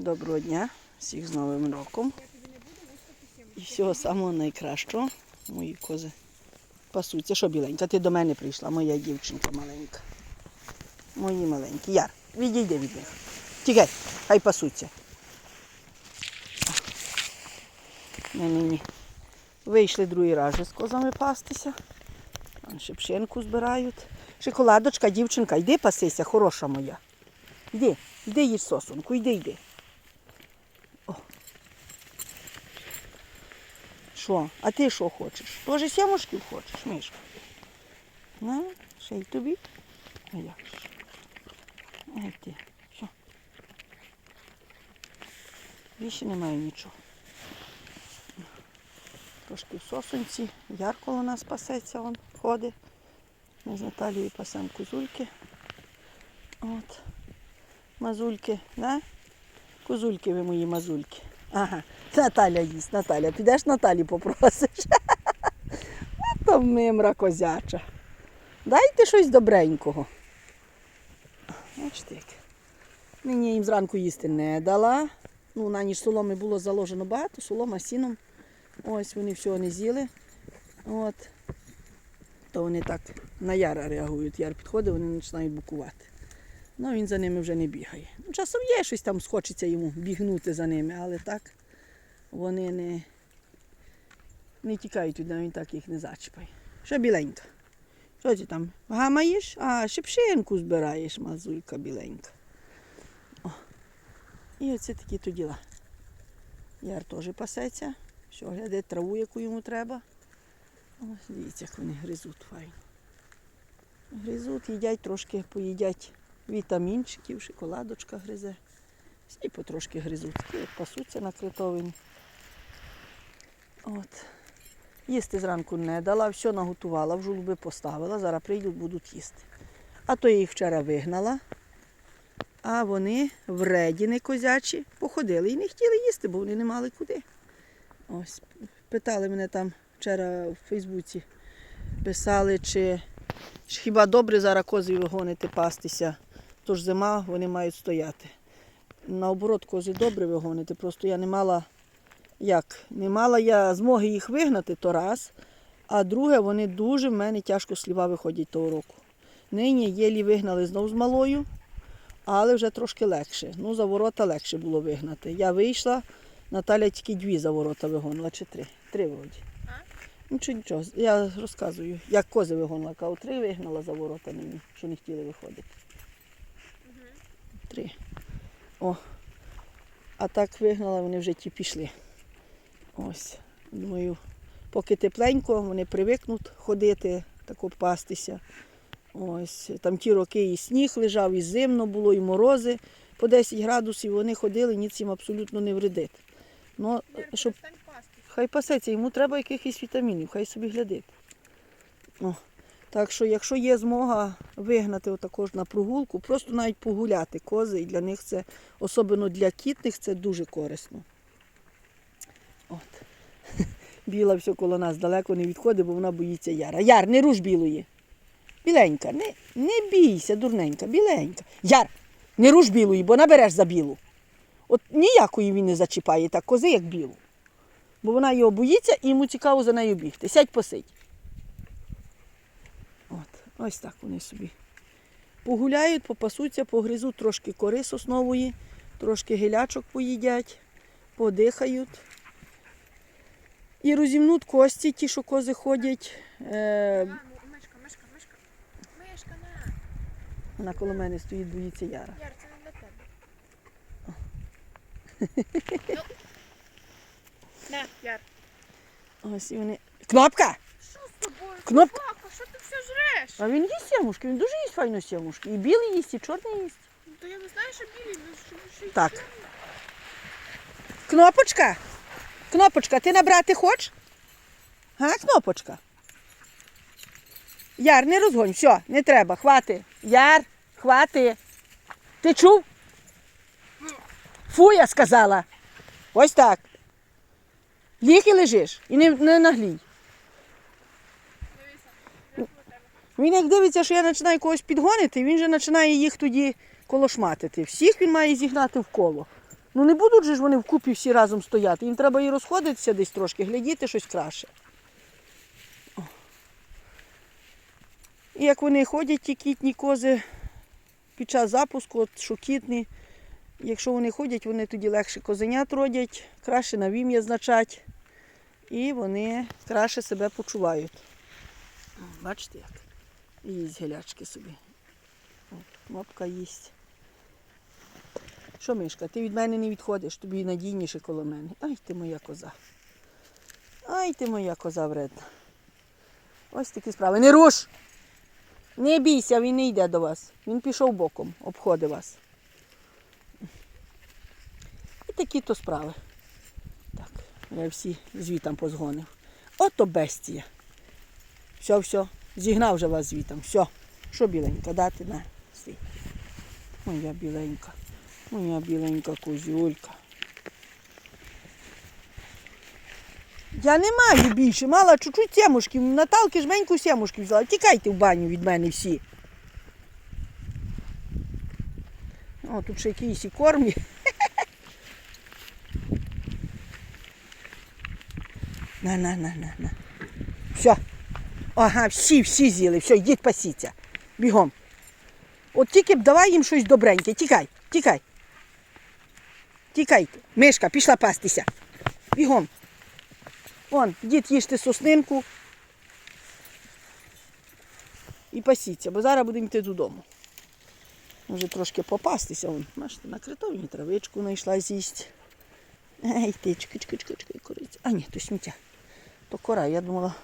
Доброго дня, всіх з Новим роком. І всього самого найкращого. Мої кози пасуться. Що біленька? Ти до мене прийшла, моя дівчинка маленька. Мої маленькі. Яр, відійди від них. Тікай, хай пасуться. Ми нині вийшли другий раз з козами пастися. Ще пшенку збирають. Шоколадочка, дівчинка, йди пасися, хороша моя. Йди, йди їж сосунку, йди, йди. Що? А ти що хочеш? Тоже сямушків хочеш, Мишка? На, ще й тобі. А як ж? Ай ти. Що? Більше немає нічого. Трошки в сосунці. Ярко у нас пасеться, он ходить. Ми з Наталією пасемо козульки. От. Мазульки, да? Козульки ви мої мазульки. Ага. Наталя їсть, Наталя. Підеш Наталі попросиш. А то мимра козяча. Дайте щось добренького. Бачите як. Мені їм зранку їсти не дала. Ну, на ніж соломи було заложено багато, солома сіном. Ось вони всього не з'їли. От. То вони так на яра реагують. Яр підходить, вони починають букувати. Ну, він за ними вже не бігає. Ну, Часом є щось там, схочеться йому бігнути за ними, але так вони не, не тікають нього, він так їх не зачіпає. Що біленька? Що ти там? Гамаєш? А, ще пшенку збираєш, мазулька біленька. О. І оце такі то діла. Яр теж пасеться. Що, гляде траву, яку йому треба. Ось дивіться, як вони гризуть файно. Гризуть, їдять трошки, поїдять вітамінчиків, шоколадочка гризе. Всі потрошки гризуть, пасуться на критовині. От. Їсти зранку не дала, все наготувала, в жолуби поставила, зараз прийдуть, будуть їсти. А то я їх вчора вигнала, а вони вредіни козячі походили і не хотіли їсти, бо вони не мали куди. Ось, питали мене там вчора в Фейсбуці, писали, чи, чи хіба добре зараз кози вигонити пастися, тож зима, вони мають стояти. Наоборот, кози добре вигонити, просто я не мала як, не мала я змоги їх вигнати, то раз, а друге, вони дуже в мене тяжко сліва виходять того року. Нині єлі вигнали знов з малою, але вже трошки легше. Ну, за ворота легше було вигнати. Я вийшла, Наталя тільки дві за ворота вигонила, чи три. Три вроді. Нічого, нічого. Я розказую, як кози вигонила. Кажу, три вигнала за ворота нині, що не хотіли виходити. Три. О. А так вигнала, вони вже ті пішли. Ось. Думаю, поки тепленько, вони привикнуть ходити, тако пастися. Ось. Там ті роки і сніг лежав, і зимно було, і морози. По 10 градусів вони ходили, ніц їм абсолютно не вредить. Ну, щоб Хай пасеться, йому треба якихось вітамінів, хай собі глядить. О, так що, якщо є змога вигнати отакож на прогулку, просто навіть погуляти кози, і для них це, особливо для кітних, це дуже корисно. От. Біла все коло нас далеко не відходить, бо вона боїться яра. Яр, не руш білої. Біленька, не, не бійся, дурненька, біленька. Яр, не руш білої, бо набереш за білу. От ніякої він не зачіпає так кози, як білу. Бо вона його боїться і йому цікаво за нею бігти. Сядь посидь. Ось так вони собі. Погуляють, попасуться, погризуть трошки кори соснової, трошки гелячок поїдять, подихають. І розімнуть кості, ті, що кози ходять. Е, мишка, мишка, мишка. Мишка, на. вона коло мене стоїть, боїться яра. Яр, це не для тебе. Ну. На, Яр. Ось і вони. Кнопка! Тобою? Кнопка. Собака, що ти все жреш? А він їсть сімушки, він дуже їсть файно сімушки. І білий їсть, і чорний їсть. То я не знаю, що білі, ну що, що Так. що? Кнопочка. Кнопочка, ти набрати хочеш? Га, кнопочка. Яр, не розгонь, все, не треба, хвати. Яр, хвати. Ти чув? Фу, я сказала. Ось так. Ліг і лежиш. І не, не наглій. Дивися. Я коло тебе. Він як дивиться, що я починаю когось підгонити, він же починає їх тоді колошматити. Всіх він має зігнати в коло. Ну не будуть же ж вони вкупі всі разом стояти. Їм треба і розходитися десь трошки, глядіти щось краще. І як вони ходять, ті кітні кози під час запуску, от що кітні, якщо вони ходять, вони тоді легше козенят родять, краще на вім'я значать. І вони краще себе почувають. Бачите як? Їсть гелячки собі. Мопка їсть. Що, Мишка, ти від мене не відходиш, тобі надійніше коло мене. Ай ти моя коза. Ай ти моя коза вредна. Ось такі справи. Не руш! Не бійся, він не йде до вас. Він пішов боком, обходить вас. І такі то справи. Так, я всі звітам позгонив. Ото бестія. Все, все. Зігнав вже вас звітом. Все. Що біленька, дати на стій. Моя біленька. Моя біленька козюлька. Я не маю більше, мала чуть-чуть сімушків. Наталки жменьку сімушків взяла. Тікайте в баню від мене всі. О, тут ще якийсь і корм є. На, на, на, на, на. Все. Ага, всі, всі з'їли. Все, йдіть пасіться. Бігом. От тільки б давай їм щось добреньке. Тікай, тікай. Тікайте. Мишка, пішла пастися. Бігом. Вон, дід їжте соснинку. І пасіться, бо зараз будемо йти додому. Може трошки попастися. Вон, бачите, на критовні травичку знайшла з'їсть. Ей, ти, чки, чки, чки, чки, кориця. А ні, то сміття. То кора, я думала.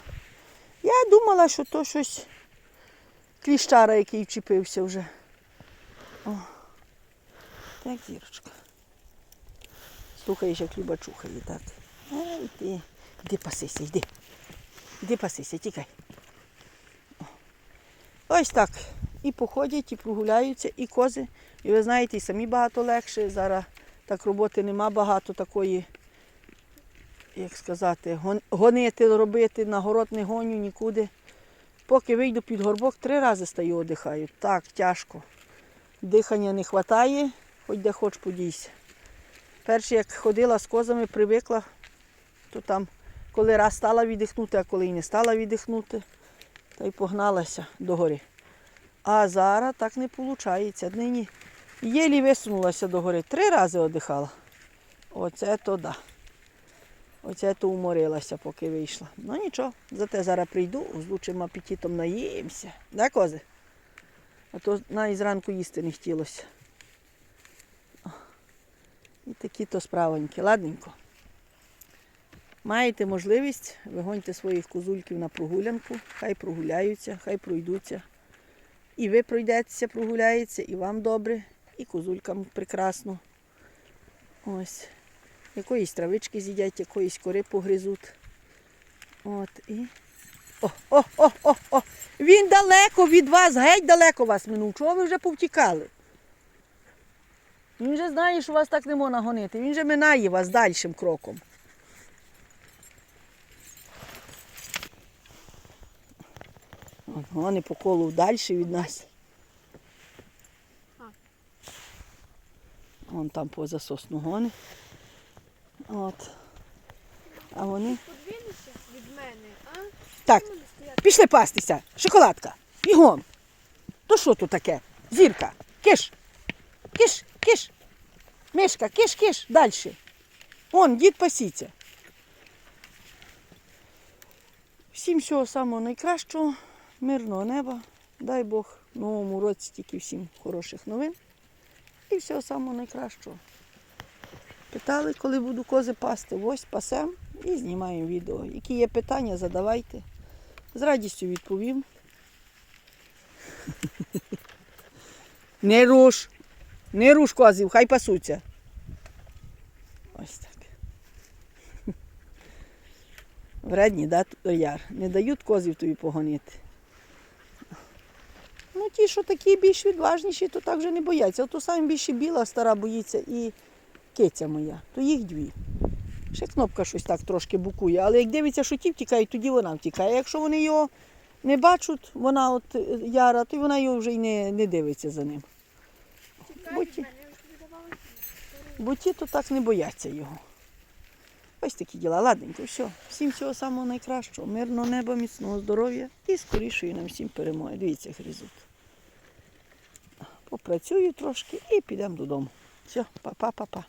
Я думала, що то щось кліщара, який вчепився вже. О, так, зірочка. Слухаєш, як Люба чухає, так. Ай ти. Іди пасися, йди. Іди пасися, тікай. Ось так. І походять, і прогуляються, і кози. І ви знаєте, і самі багато легше. Зараз так роботи нема багато такої, як сказати, гонити, робити, на город не гоню нікуди. Поки вийду під горбок, три рази стаю, одихаю. Так, тяжко. Дихання не вистачає, хоч де хоч подійся. Перше, як ходила з козами, привикла, то там, коли раз стала віддихнути, а коли й не стала віддихнути, та й погналася до гори. А зараз так не виходить. Нині єлі висунулася до гори. Три рази одихала. Оце то да. Оце то уморилася, поки вийшла. Ну нічого, зате зараз прийду, з лучшим апетитом наїмся. Да, кози? А то навіть зранку їсти не хотілося. І такі то справоньки. Ладненько. Маєте можливість, вигоньте своїх козульків на прогулянку, хай прогуляються, хай пройдуться. І ви пройдетеся, прогуляєтеся, і вам добре, і козулькам прекрасно. Ось. Якоїсь травички з'їдять, якоїсь кори погризуть. От і. О, о, о, о, о! Він далеко від вас, геть далеко вас минув. Чого ви вже повтікали? Він вже знає, що вас так не можна гонити. Він вже минає вас дальшим кроком. Вони по колу далі від нас. Вон там поза сосну гони. От. А вони. Подвинешся від мене, а? Так, пішли пастися. Шоколадка. Бігом. То що тут таке? Зірка. Киш. Киш, киш. Мишка, киш, киш. Далі. Вон, дід пасіться. Всім всього самого найкращого, мирного неба. Дай Бог в новому році тільки всім хороших новин. І всього самого найкращого. Питали, коли буду кози пасти. Ось пасем і знімаємо відео. Які є питання, задавайте. З радістю відповім. Не руш. Не руш козів, хай пасуться. Ось так. Вредні, да, яр. Не дають козів тобі погонити. Ну, ті, що такі більш відважніші, то так вже не бояться. Ото саме більше біла стара боїться і киця моя, то їх дві. Ще кнопка щось так трошки букує, але як дивиться, що ті втікають, тоді вона втікає. Якщо вони його не бачать, вона от е, яра, то вона його вже й не не дивиться за ним. Бо ті, бо ті то так не бояться його. Ось такі діла. Ладненько, все. Всім всього самого найкращого, мирного неба, міцного здоров'я і скорішої нам всім перемоги. Дивіться, грізуть. Попрацюю трошки і підемо додому. Все, па-па-па-па.